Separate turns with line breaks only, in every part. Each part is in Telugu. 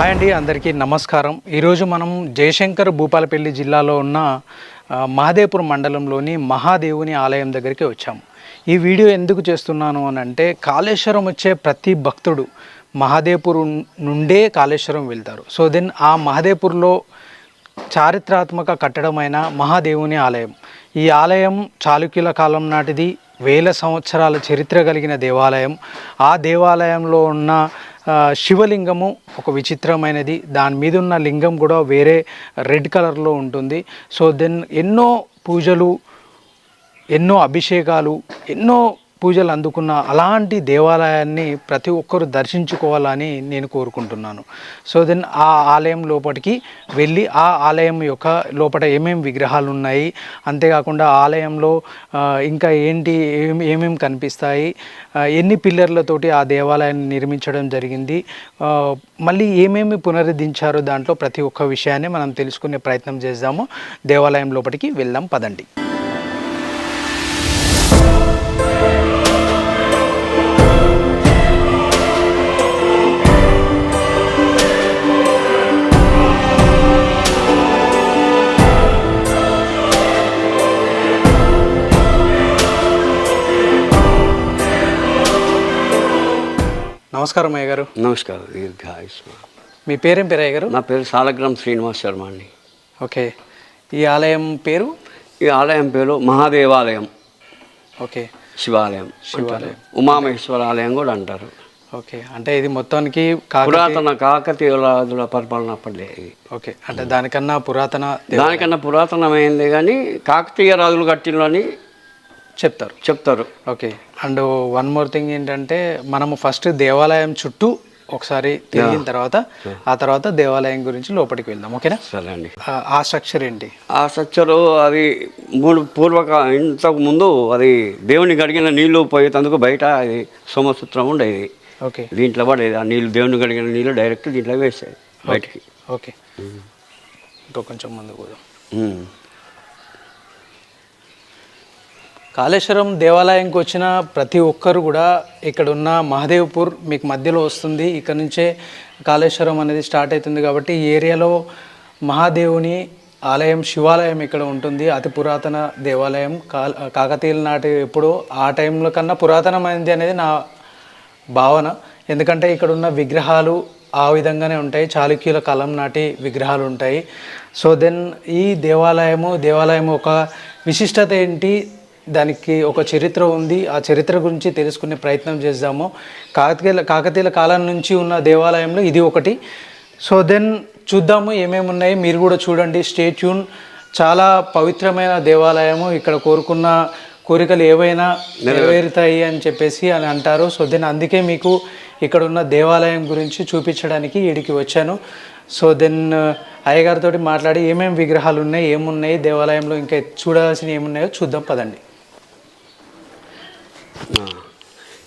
హాయ్ అండి అందరికీ నమస్కారం. ఈరోజు మనం జయశంకర్ భూపాలపల్లి జిల్లాలో ఉన్న ఆ, మహదేవ్పూర్ మండలంలోని మహాదేవుని ఆలయం దగ్గరికి వచ్చాము ఈ వీడియో ఎందుకు చేస్తున్నాను అని అంటే కాళేశ్వరం వచ్చే ప్రతి భక్తుడు మహాదేవ్పూర్ నుండే కాళేశ్వరం వెళ్తారు. సో దెన్ ఆ మహదేవ్పూర్లో చారిత్రాత్మక కట్టడమైన మహాదేవుని ఆలయం. ఈ ఆలయం చాళుక్యుల కాలం నాటిది వేల సంవత్సరాల చరిత్ర కలిగిన దేవాలయం. ఆ దేవాలయంలో ఉన్న శివలింగము ఒక విచిత్రమైనది. దాని మీద ఉన్న లింగం కూడా వేరే రెడ్ కలర్లో ఉంటుంది. సో దెన్ ఎన్నో పూజలు ఎన్నో అభిషేకాలు ఎన్నో పూజలు అందుకున్న అలాంటి దేవాలయాన్ని ప్రతి ఒక్కరు దర్శించుకోవాలని నేను కోరుకుంటున్నాను. సో దెన్ ఆ ఆలయం లోపలికి వెళ్ళి ఆ ఆలయం యొక్క లోపల ఏమేమి విగ్రహాలు ఉన్నాయి అంతేకాకుండా ఆలయంలో ఇంకా ఏంటి ఏం ఏమేమి కనిపిస్తాయి ఎన్ని పిల్లర్లతోటి ఆ దేవాలయాన్ని నిర్మించడం జరిగింది మళ్ళీ ఏమేమి పునరుద్ధరించారో దాంట్లో ప్రతి ఒక్క విషయాన్ని మనం తెలుసుకునే ప్రయత్నం చేద్దాము. దేవాలయం లోపలికి వెళ్దాం పదండి. నమస్కారం అయ్య గారు
నమస్కారం దీర్ఘాయుష్మా.
మీ పేరేం పేరు అయ్య గారు
నా పేరు సాలగ్రామ్ శ్రీనివాస్ శర్మ అండి.
ఓకే. ఈ ఆలయం పేరు?
ఈ ఆలయం పేరు మహాదేవాలయం.
ఓకే.
శివాలయం
శివాలయం.
ఉమామహేశ్వర ఆలయం కూడా అంటారు.
ఓకే. అంటే ఇది మొత్తానికి
పురాతన కాకతీయ రాజుల పరిపాలన అప్పటిదే ఇది.
ఓకే. అంటే దానికన్నా పురాతన
దానికన్నా పురాతనమైంది కానీ కాకతీయ రాజులు కట్టినని
చెప్తారు.
చెప్తారు.
Okay. And one more thing ఏంటంటే మనము ఫస్ట్ దేవాలయం చుట్టూ ఒకసారి తిరిగిన తర్వాత ఆ తర్వాత దేవాలయం గురించి లోపలికి వెళ్దాం ఓకేనా?
సరే అండి.
ఆ- స్ట్రక్చర్ ఏంటి?
ఆ సచ్చరు అది మూడు పూర్వక ఇంతకు ముందు అది దేవుని గడిగిన నీళ్ళు పోయేటందుకు బయట అది సోమసూత్రం ఉండేది.
ఓకే.
దీంట్లో పడేది. ఆ నీళ్ళు దేవుని గడిగిన నీళ్ళు డైరెక్ట్ దీంట్లో వేసేది బయటికి.
ఓకే. ఇంకో కొంచెం ముందు పోదాం. కాళేశ్వరం దేవాలయంకి వచ్చిన ప్రతి ఒక్కరు కూడా ఇక్కడ ఉన్న మహదేవ్పూర్ మీకు మధ్యలో వస్తుంది. ఇక్కడ నుంచే కాళేశ్వరం అనేది స్టార్ట్ అవుతుంది కాబట్టి ఈ ఏరియాలో మహాదేవుని ఆలయం శివాలయం ఇక్కడ ఉంటుంది. అతి పురాతన దేవాలయం. కా కాకతీయుల నాటి ఎప్పుడో ఆ టైంలో కన్నా పురాతనమైనది అనేది నా భావన. ఎందుకంటే ఇక్కడ ఉన్న విగ్రహాలు ఆ విధంగానే ఉంటాయి. చాళుక్యుల కాలం నాటి విగ్రహాలు ఉంటాయి. సో దెన్ ఈ దేవాలయము దేవాలయం ఒక విశిష్టత ఏంటి? దానికి ఒక చరిత్ర ఉంది. ఆ చరిత్ర గురించి తెలుసుకునే ప్రయత్నం చేద్దాము. కాకతీయుల కాకతీయుల కాలం నుంచి ఉన్న దేవాలయంలో ఇది ఒకటి. సో దెన్ చూద్దాము ఏమేమి ఉన్నాయి. మీరు కూడా చూడండి. Stay tune. చాలా పవిత్రమైన దేవాలయము. ఇక్కడ కోరుకున్న కోరికలు ఏవైనా నెరవేరుతాయి అని చెప్పేసి అని అంటారు. సో దెన్ అందుకే మీకు ఇక్కడ ఉన్న దేవాలయం గురించి చూపించడానికి ఇడికి వచ్చాను. సో దెన్ అయ్యగారితో మాట్లాడి ఏమేమి విగ్రహాలు ఉన్నాయి ఏమున్నాయి దేవాలయంలో ఇంకా చూడాల్సినవి ఏమున్నాయో చూద్దాం. పదండి.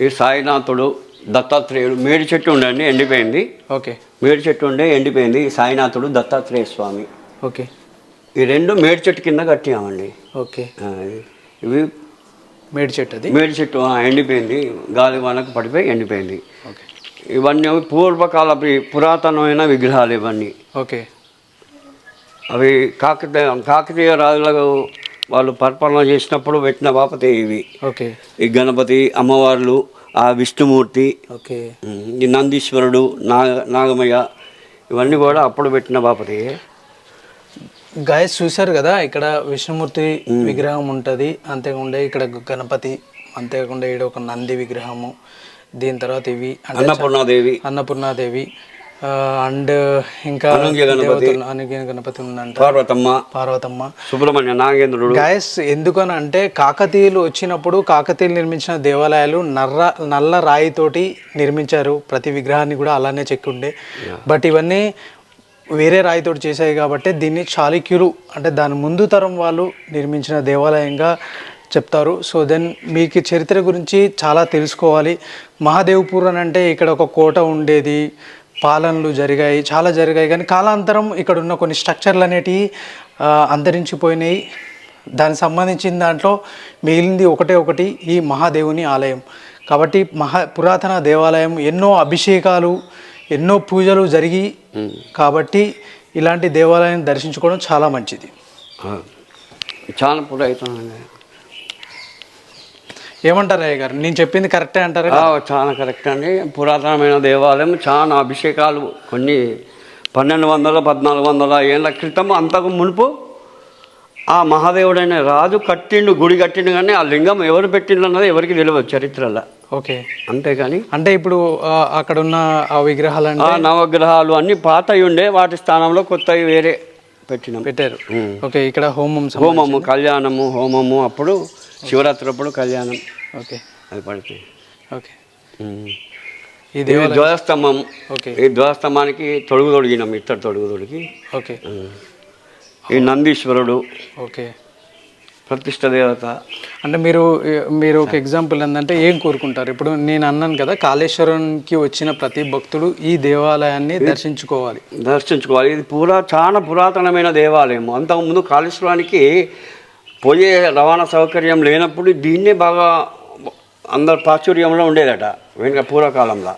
ఈ సాయినాథుడు దత్తాత్రేయుడు మేడి చెట్టు ఉండండి ఎండిపోయింది.
ఓకే.
మేడి చెట్టు ఉండే ఎండిపోయింది. ఈ సాయినాథుడు దత్తాత్రేయ స్వామి.
ఓకే.
ఈ రెండు మేడి చెట్టు కింద కట్టామండి
ఓకే.
ఇవి
మేడి చెట్టు అది?
మేడి చెట్టు ఎండిపోయింది. గాలి వానకు పడిపోయి ఎండిపోయింది.
ఓకే.
ఇవన్నీ పూర్వకాల పురాతనమైన విగ్రహాలు ఇవన్నీ.
ఓకే.
అవి కాకతీయ కాకతీయ రాజులకు వాళ్ళు పరిపాలన చేసినప్పుడు పెట్టిన బాపతే ఇవి
ఓకే.
ఈ గణపతి అమ్మవార్లు ఆ విష్ణుమూర్తి
ఓకే.
ఈ నందీశ్వరుడు నాగ నాగమయ్య ఇవన్నీ కూడా అప్పుడు పెట్టిన బాపతే.
గాయస్ చూశారు కదా ఇక్కడ విష్ణుమూర్తి విగ్రహం ఉంటుంది అంతేకాకుండా ఇక్కడ గణపతి అంతేకాకుండా ఇక్కడ ఒక నంది విగ్రహము దీని తర్వాత ఇవి
అన్నపూర్ణాదేవి.
అన్నపూర్ణాదేవి అండ్ ఇంకా
గణపతి.
ఉందంట.
పార్వతమ్మ
పార్వతమ్మ.
సుబ్రహ్మణ్య నాగేంద్రుడు.
గాయస్ ఎందుకని అంటే కాకతీయులు వచ్చినప్పుడు కాకతీయులు నిర్మించిన దేవాలయాలు నర్ర నల్ల రాయితోటి నిర్మించారు. ప్రతి విగ్రహాన్ని కూడా అలానే చెక్కుండే. బట్ ఇవన్నీ వేరే రాయితోటి చేశాయి కాబట్టి దీన్ని చాళుక్యులు అంటే దాని ముందు తరం వాళ్ళు నిర్మించిన దేవాలయంగా చెప్తారు. సో దెన్ మీకు చరిత్ర గురించి చాలా తెలుసుకోవాలి. మహాదేవ్పూర్ అని అంటే ఇక్కడ ఒక కోట ఉండేది. పాలనలు జరిగాయి చాలా జరిగాయి. కానీ కాలాంతరం ఇక్కడ ఉన్న కొన్ని స్ట్రక్చర్లు అనేటివి అంతరించిపోయినాయి. దానికి సంబంధించిన దాంట్లో మిగిలింది ఒకటే ఒకటి ఈ మహాదేవుని ఆలయం. కాబట్టి మహా పురాతన దేవాలయం ఎన్నో అభిషేకాలు ఎన్నో పూజలు జరిగి కాబట్టి ఇలాంటి దేవాలయాన్ని దర్శించుకోవడం చాలా మంచిది.
చాలా పురాతనమైనది.
ఏమంటారు అయ్య గారు? నేను చెప్పింది కరెక్టే అంటారా?
చాలా కరెక్ట్ అండి. పురాతనమైన దేవాలయం చాలా అభిషేకాలు. కొన్ని పన్నెండు వందల పద్నాలుగు వందల ఏళ్ళ క్రితం అంతకు మునుపు ఆ మహాదేవుడైన రాజు కట్టిండు గుడి కట్టిండు కానీ ఆ లింగం ఎవరు పెట్టిండు అన్నది ఎవరికి తెలియదు చరిత్రలో.
ఓకే.
అంతేగాని
అంటే ఇప్పుడు అక్కడ ఉన్న ఆ విగ్రహాలు
నవగ్రహాలు అన్ని పాతవి ఉండే వాటి స్థానంలో కొత్తవి వేరే పెట్టినాం.
పెట్టారు. ఓకే ఇక్కడ హోమం
హోమము కళ్యాణము హోమము అప్పుడు శివరాత్రి అప్పుడు కళ్యాణం.
ఓకే.
అది పడుతుంది
ఓకే.
ఇది ధ్వజస్తంభం
ఓకే.
ఈ ధ్వజస్తంభానికి తొడుగు తొడిగినాం ఇత్తడి తొడుగు తొడిగి.
ఓకే.
ఈ నందీశ్వరుడు
ఓకే.
ప్రతిష్ట దేవత.
అంటే మీరు మీరు ఒక ఎగ్జాంపుల్ ఏంటంటే ఏం కోరుకుంటారు? ఇప్పుడు నేను అన్నాను కదా కాళేశ్వరంకి వచ్చిన ప్రతి భక్తుడు ఈ దేవాలయాన్ని దర్శించుకోవాలి.
దర్శించుకోవాలి. ఇది పురా చాలా పురాతనమైన దేవాలయం. అంతకుముందు కాళేశ్వరానికి పోయే రవాణా సౌకర్యం లేనప్పుడు దీన్నే బాగా అందరు ప్రాచుర్యంలో ఉండేదట వెనుక పూర్వకాలంలో.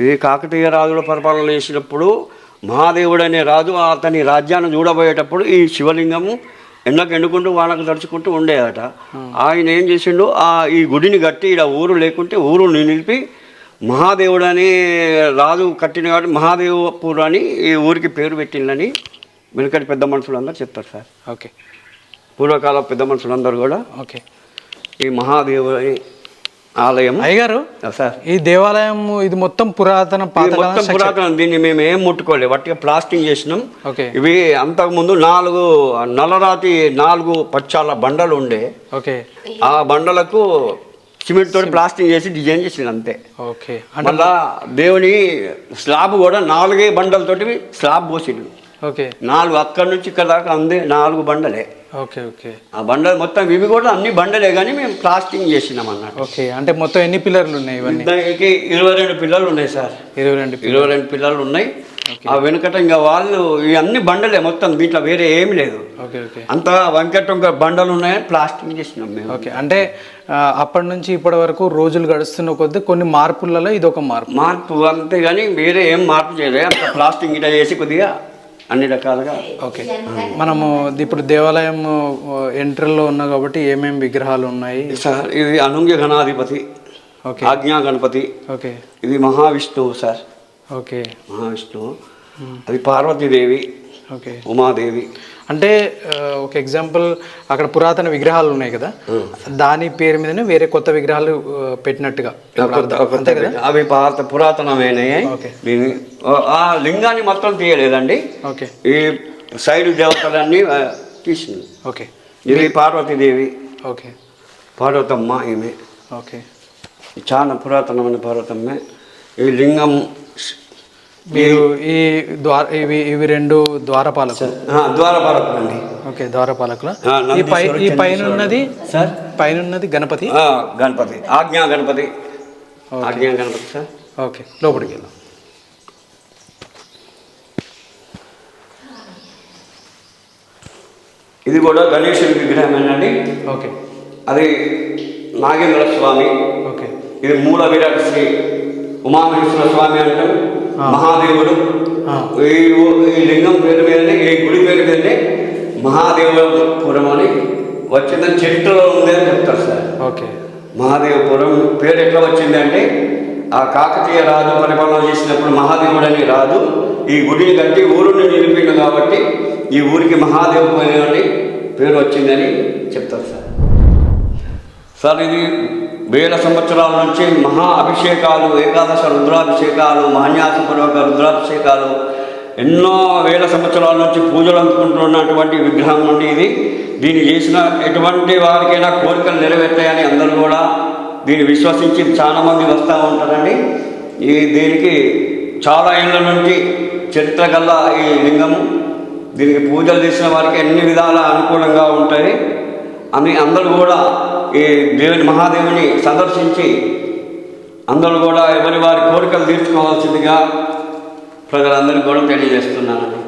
ఇది కాకతీయ రాజుల పరిపాలన చేసినప్పుడు మహాదేవుడు అనే రాజు అతని రాజ్యాన్ని చూడబోయేటప్పుడు ఈ శివలింగము ఎండకు ఎండుకుంటూ వానకు తడుచుకుంటూ ఉండేదట. ఆయన ఏం చేసిండు ఆ ఈ గుడిని కట్టి ఇలా ఊరు లేకుంటే ఊరు నిలిపి మహాదేవుడు అని రాజు కట్టిన కాబట్టి మహాదేవపూర్ అని ఈ ఊరికి పేరు పెట్టిందని వెనుకటి పెద్ద మనుషులు అందరూ చెప్తారు సార్.
ఓకే.
పూర్వకాల పెద్ద మనుషులందరూ కూడా
ఓకే.
ఈ మహాదేవుని ఆలయం.
అయ్యగారు
సార్.
ఈ దేవాలయం ఇది మొత్తం పురాతన
మొత్తం పురాతనం. దీన్ని మేము ఏం ముట్టుకోలేదు. వట్టిగా ప్లాస్టింగ్ చేసినాం.
ఓకే.
ఇవి అంతకుముందు నాలుగు నల్లరాతి నాలుగు పచ్చాల బండలు ఉండే.
ఓకే.
ఆ బండలకు సిమెంట్ తోటి ప్లాస్టింగ్ చేసి డిజైన్ చేసింది అంతే.
ఓకే. అంటే
మళ్ళా దేవుని స్లాబ్ కూడా నాలుగే బండలతోటి స్లాబ్ పోసిండు
ఓకే.
నాలుగు అక్కడి నుంచి ఇక్కడ దాకా అందే నాలుగు బండలే.
Okay okay.
ఆ బండలు మొత్తం ఇవి కూడా అన్ని బండలే కానీ మేము ప్లాస్టింగ్ చేసినాం అన్నట్టు.
ఓకే అంటే మొత్తం ఎన్ని పిల్లర్లు ఉన్నాయి ఇవన్నీ?
దానికి ఇరవై రెండు పిల్లలు ఉన్నాయి సార్.
ఇరవై రెండు
ఇరవై రెండు పిల్లలు ఉన్నాయి. ఆ వెనుకట ఇంకా వాళ్ళు ఇవి అన్ని బండలే మొత్తం దీంట్లో వేరే ఏమి లేదు.
Okay okay.
అంతా వెంకట బండలు ఉన్నాయని ప్లాస్టింగ్ చేసినాం మేము.
ఓకే అంటే అప్పటి నుంచి ఇప్పటి వరకు రోజులు గడుస్తున్న కొద్దీ కొన్ని మార్పులలో ఇది ఒక మార్పు.
మార్పు అంతే కానీ వేరే ఏం మార్పు చేయలేదు. అంత ప్లాస్టింగ్ ఇట్లా చేసి కొద్దిగా అన్ని రకాలుగా.
ఓకే. మనము ఇప్పుడు దేవాలయం ఎంట్రీలో ఉన్నా కాబట్టి ఏమేమి విగ్రహాలు ఉన్నాయి?
సార్ ఇది అనుంగ్య గణాధిపతి
ఓకే.
ఆజ్ఞా గణపతి
ఓకే.
ఇది మహావిష్ణువు సార్.
ఓకే.
మహావిష్ణువు. అది పార్వతీదేవి
ఓకే.
ఉమాదేవి.
అంటే ఒక ఎగ్జాంపుల్ అక్కడ పురాతన విగ్రహాలు ఉన్నాయి కదా? దాని పేరు మీదనే వేరే కొత్త విగ్రహాలు పెట్టినట్టుగా.
అవి పాత పురాతనమైనవి ఆ లింగాన్ని మొత్తం తీయలేదండి.
ఓకే.
ఈ సైడ్ దేవతలన్నీ తీసింది.
ఓకే.
ఇది పార్వతీదేవి.
ఓకే.
పార్వతమ్మ ఈమె.
ఓకే.
చాలా పురాతనమైన పార్వతమ్మ. ఈ లింగం
మీరు ఈ ద్వార ఇవి ఇవి రెండు ద్వారపాలకులు.
ద్వారపాలకులు అండి.
ఓకే ద్వారపాలకుల? ఈ పై ఈ పైన ఉన్నది
సార్?
పైన ఉన్నది గణపతి
గణపతి. ఆజ్ఞా గణపతి. ఆజ్ఞా గణపతి సార్.
ఓకే లోపలికి వెళ్దాం.
ఇది కూడా గణేశుడి విగ్రహమేనండి
ఓకే.
అది నాగేంద్ర స్వామి.
ఓకే.
ఇది మూల విరాట్ శ్రీ ఉమామహేశ్వర స్వామి అంటాం మహాదేవుడు. ఈ లింగం పేరు మీదనే ఈ గుడి పేరు మీదనే మహాదేవపురం అని వచ్చిందని చరిత్రలో ఉంది అని చెప్తారు సార్.
ఓకే.
మహాదేవపురం పేరు ఎట్లా వచ్చింది అంటే ఆ కాకతీయ రాజు పరిపాలన చేసినప్పుడు మహాదేవుడు అని రాజు ఈ గుడిని కట్టి ఊరుని నిలిపిండు కాబట్టి ఈ ఊరికి మహాదేవపురం అని పేరు వచ్చిందని చెప్తారు సార్. సార్ ఇది వేల సంవత్సరాల నుంచి మహా అభిషేకాలు ఏకాదశ రుద్రాభిషేకాలు మహాన్యాసపూర్వక రుద్రాభిషేకాలు ఎన్నో వేల సంవత్సరాల నుంచి పూజలు అందుకుంటున్నటువంటి విగ్రహం నుండి ఇది. దీన్ని చేసిన ఎటువంటి వారికైనా కోరికలు నెరవేర్తాయని అందరూ కూడా దీన్ని విశ్వసించి చాలామంది వస్తూ ఉంటారండి. ఈ దీనికి చాలా ఏళ్ళ నుంచి చరిత్ర గల ఈ లింగము. దీనికి పూజలు చేసిన వారికి అన్ని విధాల అనుకూలంగా ఉంటాయి. అని అందరూ కూడా ఈ దేవుని మహాదేవుని సందర్శించి అందరూ కూడా ఎవరి వారి కోరికలు తీర్చుకోవాల్సిందిగా ప్రజలందరికీ కూడా తెలియజేస్తున్నానండి.